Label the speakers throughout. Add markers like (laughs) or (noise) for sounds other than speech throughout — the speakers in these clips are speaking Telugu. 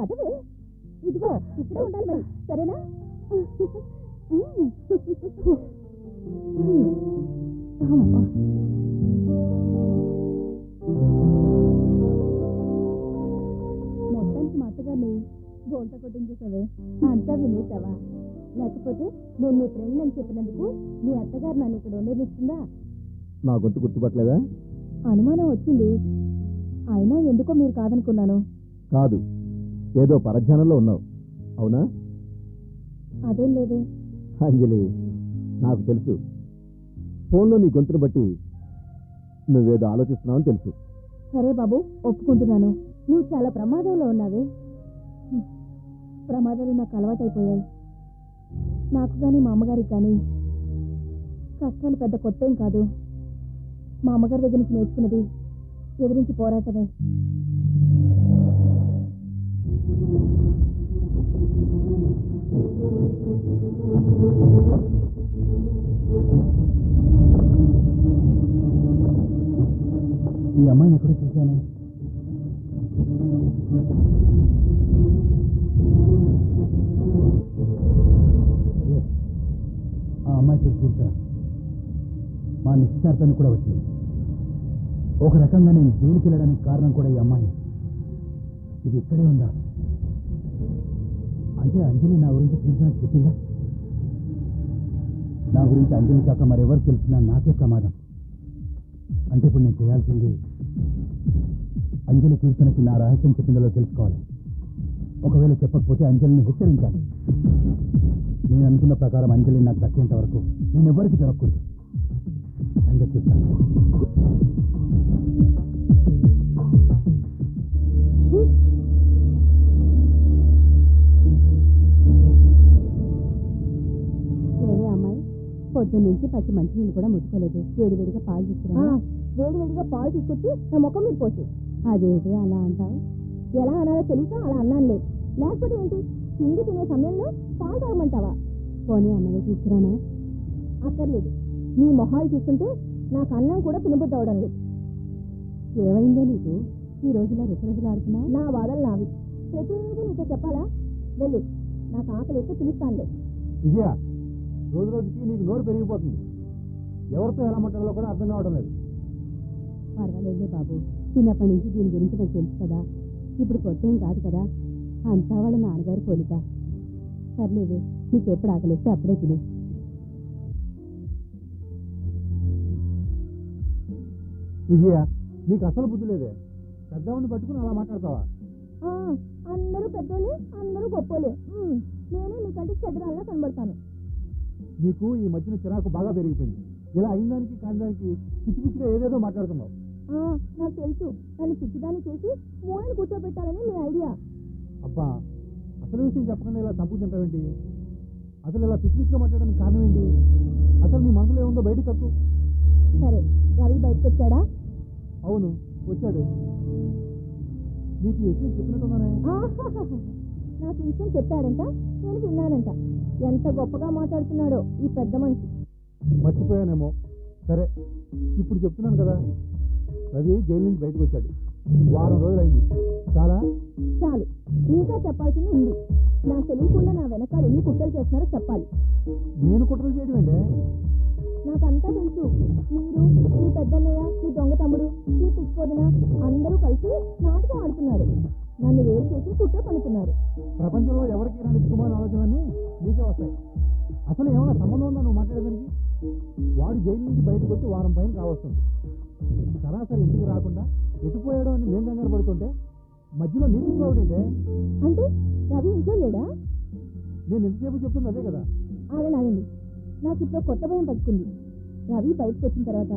Speaker 1: పదవే. ఇదిగో ఇక్కడే ఉండాలి మరి. సరేనా. మొత్తానికి మా అత్తగారిని గోల్త కొట్టించేసావే. అంతా వినేసావా? లేకపోతే నేను నీ ఫ్రెండ్ అని చెప్పినందుకు మీ అత్తగారు నన్ను ఇక్కడ ఉండనిస్తుందా?
Speaker 2: నా గొంతు గుర్తుపట్టలేదా?
Speaker 1: అనుమానం వచ్చింది. అయినా ఎందుకో మీరు కాదనుకున్నాను.
Speaker 2: కాదు. ఏదో పరధ్యానంలో ఉన్నావు. అవునా?
Speaker 1: అదేం లేదే.
Speaker 2: అంజలి నాకు తెలుసు. ఫోన్లో నీ గొంతును బట్టి నువ్వేదో ఆలోచిస్తున్నావని తెలుసు.
Speaker 1: సరే బాబు ఒప్పుకుంటున్నాను. నువ్వు చాలా ప్రమాదంలో ఉన్నావే. ప్రమాదాలు నాకు అలవాటైపోయాయి. నాకు కానీ మా అమ్మగారికి కానీ కష్టాలు పెద్ద కొత్త ఏం కాదు. మా అమ్మగారి దగ్గర నుంచి నేర్చుకున్నది ఎదిరించి పోరాటమే.
Speaker 2: ఈ అమ్మాయిని ఎక్కడ చూశానే? ఆ అమ్మాయి పేరు మా నిశ్చితార్థానికి కూడా వచ్చింది. ఒక రకంగా నేను జైలుకి వెళ్ళడానికి కారణం కూడా ఈ అమ్మాయి. ఇది ఇక్కడే ఉందా? అంటే అంజలి నా గురించి కీర్తన చెప్పిందా? నా గురించి అంజలి కాక మరెవరు తెలిసినా నాకే ప్రమాదం. అంటే ఇప్పుడు నేను చేయాల్సింది అంజలి కీర్తనకి నా రహస్యం చెప్పిందో తెలుసుకోవాలి. ఒకవేళ చెప్పకపోతే అంజలిని హెచ్చరించాలి. నేను అనుకున్న ప్రకారం అంజలి నాకు దక్కేంత వరకు నేను ఎవరికి దొరకకూడదు. సంగతి చూస్తాను
Speaker 1: పొద్దున్న నుంచి పచ్చి మంచినీళ్ళు కూడా ముట్టుకోలేదు. వేడివేడిగా పాలు తీసుకురా వేడివేడిగా పాలు తీసుకొచ్చి నా ముఖం మీద పోసి. అదేంటి అలా అంటావు? ఎలా అనాలో తెలియక అలా అన్నానులే. లేకపోతే ఏంటి? తిండి తినే సమయంలో పాలు తాగమంటావా? పోనీ అన్నదే తీసుకురానా? అక్కర్లేదు. నీ మొహాలు చూస్తుంటే నాకు అన్నం కూడా తినబుద్ధి అవడం లేదు. ఏమైందో నీకు? ఈ రోజులా రుసరుసలాడుతున్నావు? నా వాదలు నావి. ప్రతిదీ నీతో చెప్పాలా? వెళ్ళు. నాకు ఆకలి ఎత్తే పిలుస్తానులే.
Speaker 2: విజయ రోజు రోజుకి నీకు నోరు పెరిగిపోతుంది. ఎవరితో ఎలా మాట్లాడాలో కూడా అర్థం కావడం లేదు.
Speaker 1: పర్వాలేదులే బాబు. చిన్నప్పటి నుంచి దీని గురించి నాకు తెలుసు కదా. ఇప్పుడు కొత్త ఏం కాదు కదా. అంతా వాళ్ళ నాన్నగారి పోలిక. సర్లేదు నీకు ఎప్పుడు ఆకలిస్తే అప్పుడే తిను.
Speaker 2: విజయ నీకు అసలు బుద్ధి లేదే. పెద్దవాడిని పట్టుకుని అలా మాట్లాడతావా?
Speaker 1: అందరూ పెద్దోళ్ళే అందరూ గొప్పోలే నేనే మీకంటే చెడ్డరాల్లా కనబడతాను.
Speaker 2: నీకు ఈ మధ్యన చిరాకు బాగా పెరిగిపోయింది. ఇలా అయిన దానికి కాని దానికి పిచ్చి పిచ్చిగా ఏదేదో మాట్లాడుతున్నావు.
Speaker 1: నాకు తెలుసు. నన్ను పిచ్చిదాన్ని చేసి మూలని కూర్చోబెట్టాలని మీ ఐడియా.
Speaker 2: అబ్బా అసలు విషయం చెప్పకుండా ఇలా తప్పు తింటావేంటి అసలు ఇలా పిచ్చి పిచ్చిగా మాట్లాడడానికి కారణం ఏంటి? అసలు నీ మనసులో ఏముందో బయటకు కక్కు.
Speaker 1: సరే రవి బయటకు వచ్చాడా
Speaker 2: అవును వచ్చాడు. నీకు ఈ విషయం చెప్పినట్టున్నానే.
Speaker 1: నాకు ఈ విషయం చెప్పాడంట నేను విన్నానంట. ఎంత గొప్పగా మాట్లాడుతున్నాడో ఈ పెద్ద మనిషి.
Speaker 2: మర్చిపోయానేమో. సరే ఇప్పుడు చెప్తున్నాను కదా రవి జైలు నుంచి బయటకు వచ్చాడు. వారం రోజులైంది. చాలా?
Speaker 1: చాలు. ఇంకా చెప్పాల్సింది ఉంది. నాకు తెలియకుండా నా వెనకాల ఎన్ని కుట్రలు చేస్తున్నారో చెప్పాలి.
Speaker 2: నేను కుట్రలు చేయడం ఏంటే?
Speaker 1: నాకంతా తెలుసు. మీరు మీ పెద్దన్నయ్య మీ దొంగ తమ్ముడు మీ పిచ్చుకోదిన అందరూ కలిసి నాటకం ఆడుతున్నారు. నన్ను వేరు చేసి కుట్ర పనుతున్నారు
Speaker 2: ప్రపంచంలో ఎవరికి రాని దిగుమాన ఆలోచనలన్నీ నీకే వస్తాయి. అసలు ఏమైనా సంబంధం ఉందా నువ్వు మాట్లాడేదానికి? వాడు జైలు నుంచి బయటకు వచ్చి వారం పైన కావస్తుంది. సరాసరి ఇంటికి రాకుండా ఎటుపోయాడో అని మేము కంగారు పడుతుంటే మధ్యలో నీ పిచ్చిపోవడంటే
Speaker 1: అంటే రవి ఇంట్లో లేడా?
Speaker 2: నేను ఎంతసేపు చెప్తుంది అదే కదా.
Speaker 1: ఆగండి నాకు ఇప్పుడు కొత్త భయం పట్టుకుంది. రవి బయటకు వచ్చిన తర్వాత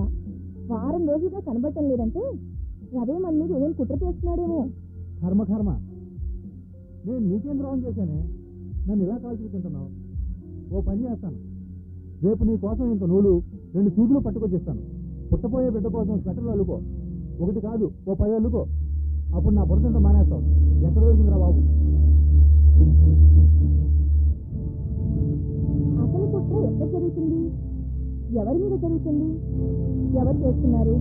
Speaker 1: వారం రోజులుగా కనబడటం లేదంటే రవి మన మీద ఏదైనా కుట్ర చేస్తున్నాడేమో.
Speaker 2: కర్మ కర్మ. నేను నీకేం ద్రోహం చేశానే? నన్ను ఇలా కాల్చుకు తింటున్నావు? ఓ పని చేస్తాను. రేపు నీ కోసం ఇంత నూలు రెండు సూదులు పట్టుకొచ్చిస్తాను. పుట్టపోయే బిడ్డ కోసం స్వెటర్లు అల్లుకో. ఒకటి కాదు ఓ పది అల్లుకో. అప్పుడు నా బుర్ర మానేస్తావు. ఎక్కడ దొరికిందిరా బాబు?
Speaker 1: అసలు కుట్ర ఎక్కడ జరుగుతుంది? ఎవరి మీద జరుగుతుంది? ఎవరు చేస్తున్నారు?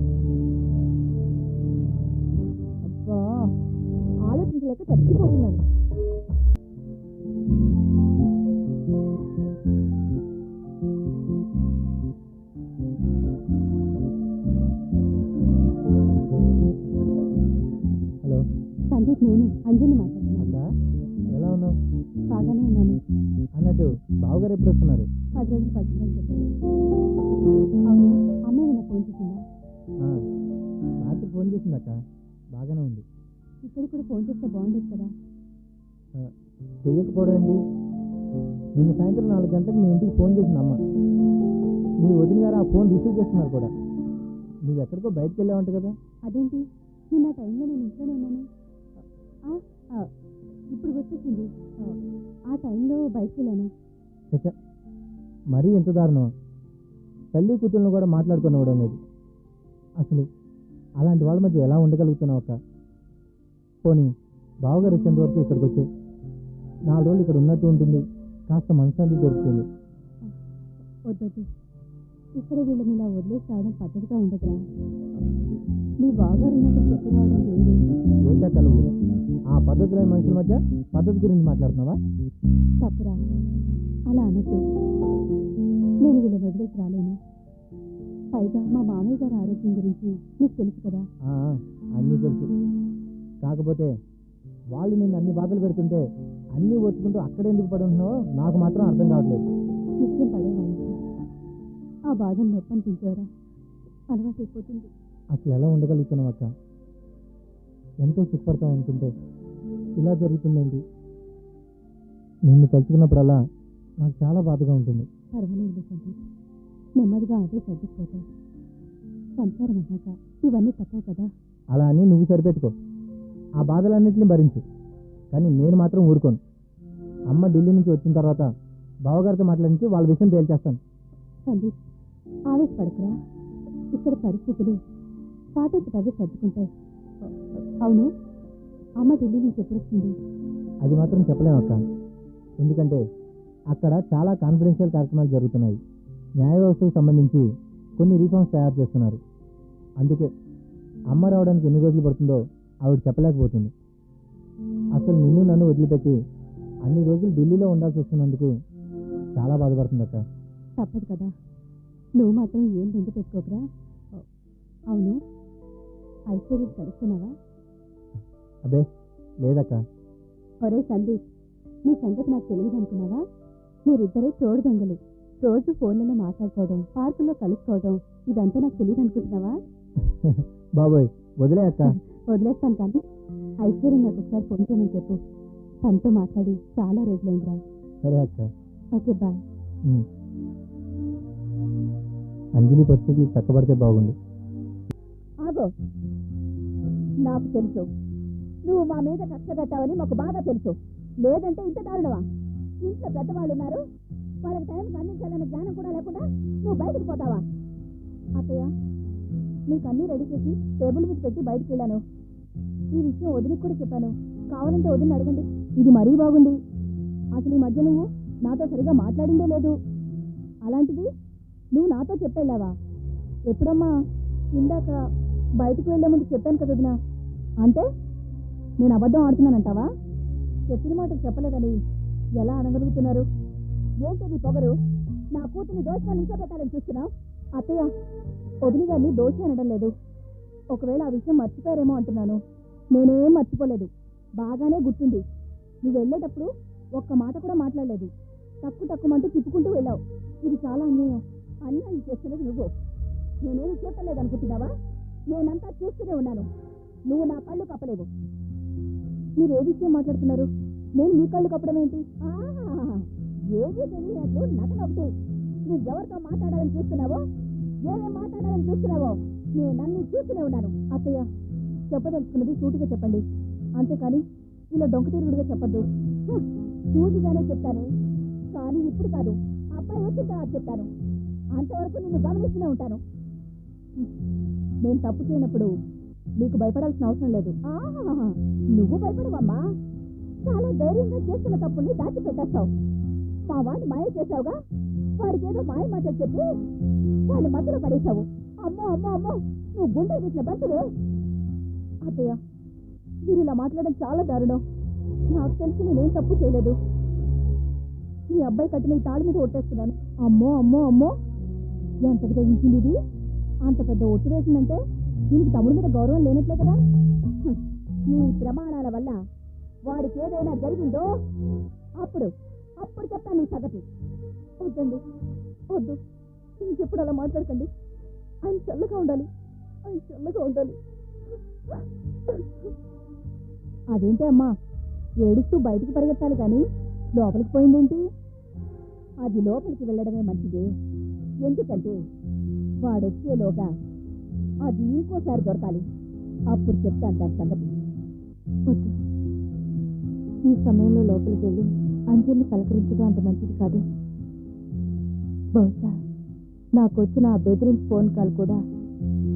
Speaker 1: అబ్బా! ఆలోచించలేక చచ్చిపోతున్నాను
Speaker 3: చెయ్యకపోవడం ఏంటి? నిన్న సాయంత్రం నాలుగు గంటలకు మీ ఇంటికి ఫోన్ చేసింది అమ్మ. మీ వదిన గారు ఆ ఫోన్ రిసీవ్ చేస్తున్నారు కూడా. నువ్వు ఎక్కడికో బయటకు వెళ్ళావంట కదా.
Speaker 1: అదేంటి? నిన్న టైంలో నేను ఇంట్లోనే ఉన్నాను. ఇప్పుడు గుర్తొచ్చింది. ఆ, టైంలో బయటికి వెళ్ళాను.
Speaker 3: చచ్చా మరీ ఎంత దారుణం. తల్లి కూతుర్లను కూడా మాట్లాడుకునివ్వడం లేదు. అసలు అలాంటి వాళ్ళ మధ్య ఎలా ఉండగలుగుతున్నావు అక్క? పోనీ బావగారు వచ్చేంత వరకు ఇక్కడికి వచ్చే నాలుగు రోజులు ఇక్కడ ఉన్నట్టు ఉంటుంది. కాస్త మనశ్శాంతి దొరుకుతుంది.
Speaker 1: వద్దొద్దు. ఇక్కడ వీళ్ళని ఇలా వదిలేసి రావడం పద్ధతిగా ఉండదురా. మీ బావగారు ఉన్నప్పుడు చెప్పి రావడం వేరు
Speaker 3: ఏంటక్క నువ్వు ఆ పద్ధతులైన మనుషుల మధ్య పద్ధతి గురించి మాట్లాడుతున్నావా?
Speaker 1: తప్పురా. అలా అనొద్దు. నేను వీళ్ళని వదిలేసి రాలేను. పైగా మా మామయ్య గారి ఆరోగ్యం గురించి నీకు తెలుసు కదా.
Speaker 3: అన్నీ తెలుసు. కాకపోతే వాళ్ళు నిన్ను అన్ని బాధలు పెడుతుంటే అన్నీ వచ్చుకుంటూ అక్కడెందుకు పడి ఉంటున్నావో నాకు మాత్రం అర్థం కావట్లేదు.
Speaker 1: నిత్యం పడేవాళ్ళకి ఆ బాధను నొప్పనిపించారా అలవాటు అయిపోతుంది
Speaker 3: అసలు ఎలా ఉండగలుగుతున్నావు అక్క? ఎంతో సుఖపడతాం అనుకుంటే ఇలా జరుగుతుందేంటి? నిన్ను తలుచుకున్నప్పుడల్లా నాకు చాలా బాధగా ఉంటుంది.
Speaker 1: పర్వాలేదు సందీప్ నెమ్మదిగా అదే సర్దుకుపోతాయి. సంసారం అన్నాక ఇవన్నీ తప్పవు కదా.
Speaker 3: అలా అని నువ్వు సరిపెట్టుకో. ఆ బాధలన్నింటినీ భరించు. కానీ నేను మాత్రం ఊరుకోను. అమ్మ ఢిల్లీ నుంచి వచ్చిన తర్వాత బావగారితో మాట్లాడించి వాళ్ళ విషయం తేల్చేస్తాను.
Speaker 1: సందీప్ ఆవేశపడకురా. ఇక్కడ పరిస్థితులు పాటకి అవే సర్దుకుంటాయి. అవును అమ్మ ఢిల్లీ నుంచి ఎప్పుడు వస్తుంది
Speaker 3: అది మాత్రం చెప్పలేము అక్క. ఎందుకంటే అక్కడ చాలా కాన్ఫిడెన్షియల్ కార్యక్రమాలు జరుగుతున్నాయి. న్యాయ వ్యవస్థకు సంబంధించి కొన్ని రిఫార్మ్స్ తయారు చేస్తున్నారు. అందుకే అమ్మ రావడానికి ఎన్ని రోజులు పడుతుందో ఆవిడ చెప్పలేకపోతుంది. అసలు నిన్ను నన్ను వదిలిపెట్టి అన్ని రోజులు ఢిల్లీలో ఉండాల్సి వస్తున్నందుకు చాలా బాధపడుతుంది అక్క
Speaker 1: తప్పదు కదా. నువ్వు మాత్రం ఏం బెంగ పెట్టుకోకరా. అవును. ఐశ్వర్యం కలుస్తున్నావా?
Speaker 3: అబే లేదక్క.
Speaker 1: ఒరే సందీప్ నీ సంగతి నాకు తెలియదు అనుకున్నావా మీరిద్దరూ తోడు దొంగలు. రోజు ఫోన్లలో మాట్లాడుకోవడం పార్కులో కలుసుకోవడం ఇదంతా నాకు తెలియదు అనుకుంటున్నావా
Speaker 3: బాబోయ్ వదిలే అక్క. (laughs)
Speaker 1: వదిలేస్తాను కానీ ఐశ్వర్యం నాకు ఒకసారి ఫోన్ చేయమని చెప్పు. తనతో మాట్లాడి చాలా రోజులైందిరా.
Speaker 3: సరే అక్క.
Speaker 1: Okay bye.
Speaker 3: అంజలి పరిస్థితులు చక్కబడితే బాగుండు.
Speaker 1: ఆగో. నాకు తెలుసు. నువ్వు మా మీద కక్ష కట్టావని మాకు బాగా తెలుసు. లేదంటే ఇంత దారుణమా? ఇంట్లో పెద్దవాళ్ళు ఉన్నారు వాళ్ళకి టైంకి అందించాలనే జ్ఞానం కూడా లేకుండా నువ్వు బయటకు పోతావా? అత్తయ్య నీకు అన్నీ రెడీ చేసి టేబుల్ మీద పెట్టి బయటకు వెళ్ళాను. ఈ విషయం వదిలికి కూడా చెప్పాను. కావాలంటే వదిలిని అడగండి. ఇది మరీ బాగుంది. అసలు ఈ మధ్య నువ్వు నాతో సరిగా మాట్లాడిందే లేదు. అలాంటిది నువ్వు నాతో చెప్పేళ్ళావా? ఎప్పుడమ్మా? ఇందాక బయటకు వెళ్ళే ముందు చెప్పాను కదా వదినా. అంటే నేను అబద్ధం ఆడుతున్నానంటావా? చెప్పిన మాట చెప్పలేదని ఎలా అనగలుగుతున్నారు? ఏంటి నీ పొగరు? నా కూతుర్ని దోషగా నించోబెట్టాలని చూస్తున్నావు? అత్తయ్య వదిలి గారిని దోషి అనడం లేదు. ఒకవేళ ఆ విషయం మర్చిపోయారేమో అంటున్నాను. నేనేం మర్చిపోలేదు. బాగానే గుర్తుంది. నువ్వు వెళ్ళేటప్పుడు ఒక్క మాట కూడా మాట్లాడలేదు. తక్కువ తక్కువ తిప్పుకుంటూ వెళ్ళావు. ఇది చాలా అన్యాయం. అన్యాయం చేస్తున్నది నువ్వు. నేనేమి చూడలేదు అనుకుంటున్నావా నేనంతా చూస్తూనే ఉన్నాను. నువ్వు నా కళ్ళు కప్పలేవు. మీరు ఏ విషయం మాట్లాడుతున్నారు? నేను మీ కళ్ళు కప్పడం ఏంటి? ఆహా, ఏమీ తెలియనట్లు నటన ఒకటి. నువ్వు ఎవరితో మాట్లాడాలని చూస్తున్నావో? ఏమేం మాట్లాడాలని చూస్తున్నావో? నేను అన్ని చూస్తూనే ఉన్నాను. అత్తయ్య చెప్పదలుచుకున్నది సూటిగా చెప్పండి. అంతేకాని ఇలా డొంక తిరుగుడుగా చెప్పద్దు సూటిగానే చెప్తానే. కానీ ఇప్పుడు కాదు అబ్బాయి వచ్చిన తర్వాత చెప్తాను. అంతవరకు నిన్ను గమనిస్తూనే ఉంటాను. నేను తప్పు చేయనప్పుడు నీకు భయపడాల్సిన అవసరం లేదు. నువ్వు భయపడవమ్మా. చాలా ధైర్యంగా చేస్తున్న తప్పుల్ని దాచిపెట్టేస్తావు. మా వాడిని మాయ చేసావుగా వాడికి ఏదో మాయ మాటలు చెప్పి వాడిని మధ్యలో పడేశావు. అమ్మో అమ్మో అమ్మో నువ్వు గుండె తీసిన బంటువే. అత్తయ్య మీరు ఇలా మాట్లాడడం చాలా దారుణం. నాకు తెలిసి నేనేం తప్పు చేయలేదు. ఈ అబ్బాయి కట్టిన ఈ తాళి మీద ఒట్టేస్తున్నాను. అమ్మో అమ్మో అమ్మో! ఎంత తెగించింది ఇది? అంత పెద్ద ఒట్టు వేసిందంటే దీనికి తమ్ముడి మీద గౌరవం లేనట్లే కదా? హ్మ్. నీ ప్రమాణాల వల్ల వాడికి ఏదైనా జరిగిందో అప్పుడు అప్పుడు చెప్తాను నీ సగతి. వద్దండి వద్దు. ఇంకెప్పుడు అలా మాట్లాడకండి. ఆయన చల్లగా ఉండాలి. ఆయన చల్లగా ఉండాలి. అదేంటి అమ్మా? ఏడుస్తూ బయటికి పరిగెత్తాలి కానీ లోపలికి పోయిందేంటి? అది లోపలికి వెళ్ళడమే మంచిది. ఎందుకంటే వాడొచ్చేలోగా అది ఇంకోసారి దొరకాలి. అప్పుడు చెప్తాను దాని సంగతి. వద్దు. ఈ సమయంలో లోపలికి వెళ్ళి అంజలిని పలకరించడం అంత మంచిది కాదు. బహుశా నాకు వచ్చిన ఆ బెదిరింపు ఫోన్ కాల్ కూడా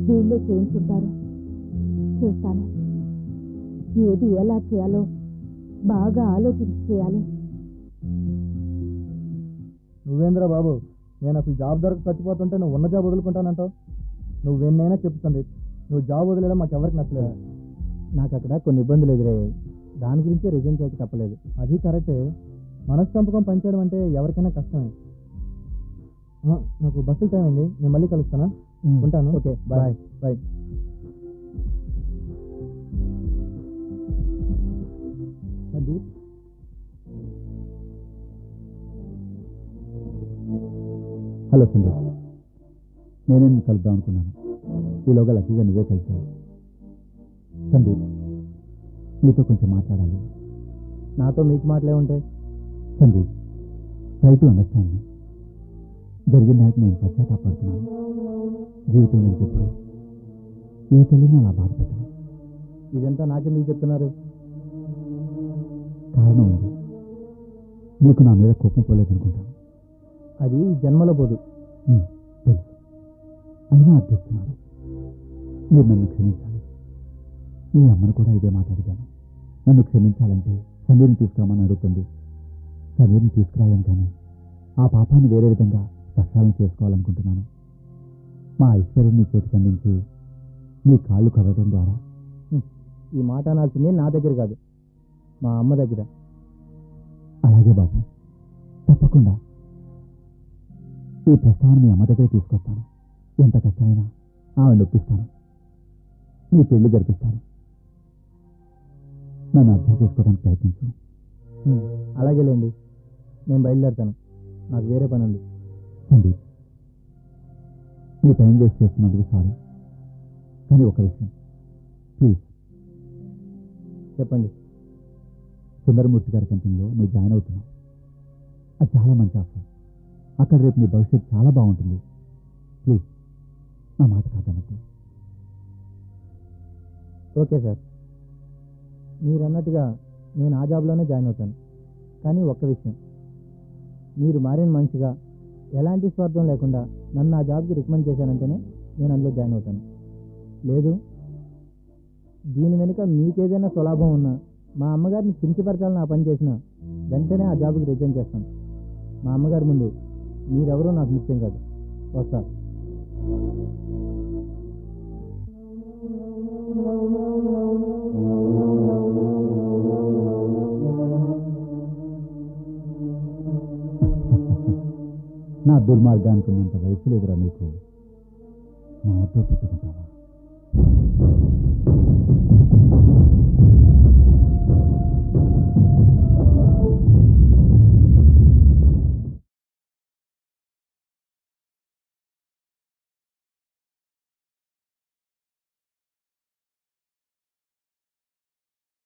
Speaker 1: వీళ్ళే చేయించుంటారు. చూస్తాను ఏది ఎలా చేయాలో బాగా ఆలోచించి చేయాలి.
Speaker 3: నువ్వేంద్రా బాబు నేను అసలు జాబ్ దొరక చచ్చిపోతుంటే నువ్వు ఉన్న జాబ్ వదులుకుంటానంటావు? నువ్వెన్నైనా చెప్తుంది నువ్వు జాబ్ వదిలేయడం మాకు ఎవరికి నచ్చలేదు. నాకు అక్కడ కొన్ని ఇబ్బందులు ఎదురయ్యాయి. దాని గురించే రిజైన్ చేయక తప్పలేదు. అది కరెక్టే మనస్సంపకం పనిచేయడం అంటే ఎవరికైనా కష్టమే. నాకు బస్సు టైం అయింది. నేను మళ్ళీ కలుస్తానా? ఉంటాను. Okay bye bye
Speaker 4: hello Sandeep నేనే నిన్ను కలుద్దాం అనుకున్నాను? ఈలోగా లక్కీగా నువ్వే కలిసావు. సందీప్ నీతో కొంచెం మాట్లాడాలి.
Speaker 3: నాతో మీకు మాటలే ఉంటాయి.
Speaker 4: Sandeep try to understand me జరిగిన దానికి నేను పశ్చాత్తాపడుతున్నాను. జీవితం నుంచి ఎప్పుడు ఈ తల్లిని అలా బాధ పెట్టను.
Speaker 3: ఇదంతా నాకెందుకు చెప్తున్నారు?
Speaker 4: కారణం ఉంది. నీకు నా మీద కోపం పోలేదనుకుంటాను.
Speaker 3: అది జన్మలో పోదు
Speaker 4: తెలుసు. అయినా అర్థిస్తున్నాను. మీరు నన్ను క్షమించాలి. మీ అమ్మను కూడా ఇదే మాట అడిగాను. నన్ను క్షమించాలంటే సమీర్ని తీసుకురామని అడుగుతుంది. సమీర్ని తీసుకురాలని కానీ ఆ పాపాన్ని వేరే విధంగా ప్రక్షాళన చేసుకోవాలనుకుంటున్నాను. మా ఐశ్వర్యం నీ చేతికి అందించి నీ కాళ్ళు కడగడం ద్వారా.
Speaker 3: ఈ మాట అనాల్సింది నా దగ్గర కాదు. మా అమ్మ దగ్గర.
Speaker 4: అలాగే బాబు. తప్పకుండా. ఈ ప్రస్తావన మీ అమ్మ దగ్గర తీసుకొస్తాను. ఎంత కష్టమైనా ఆవిడ ఒప్పిస్తాను. నీ పెళ్ళి జరిపిస్తాను. నన్ను అర్థం చేసుకోవడానికి ప్రయత్నించు.
Speaker 3: అలాగేలేండి నేను బయలుదేరుతాను. నాకు వేరే పని ఉంది.
Speaker 4: సందీప్ నీ టైం వేస్ట్ చేస్తున్నందుకు సారీ. కానీ ఒక విషయం. ప్లీజ్.
Speaker 3: చెప్పండి.
Speaker 4: సుందరమూర్తి గారి కంపెనీలో నువ్వు జాయిన్ అవుతున్నావు. అది చాలా మంచి ఆఫర్. అక్కడ రేపు నీ భవిష్యత్తు చాలా బాగుంటుంది. ప్లీజ్ నా మాట కాదనద్దు
Speaker 3: ఓకే సార్. మీరు అన్నట్టుగా నేను ఆ జాబ్లోనే జాయిన్ అవుతాను. కానీ ఒక్క విషయం. మీరు మారిన మనిషిగా ఎలాంటి స్వార్థం లేకుండా నన్ను ఆ జాబ్కి రికమెండ్ చేశానంటేనే నేను అందులో జాయిన్ అవుతాను. లేదు దీని వెనుక మీకేదైనా స్వలాభం ఉన్నా మా అమ్మగారిని కించపరచాలని ఆ పని చేసినా వెంటనే ఆ జాబ్కి రిజైన్ చేస్తాను. మా అమ్మగారి ముందు మీరెవరో నాకు ముఖ్యం కాదు. వస్తా.
Speaker 4: నా దుర్మార్గానికి ఉన్నంత వయసు లేదురా నీకు. నాతో పెట్టుకుంటావా?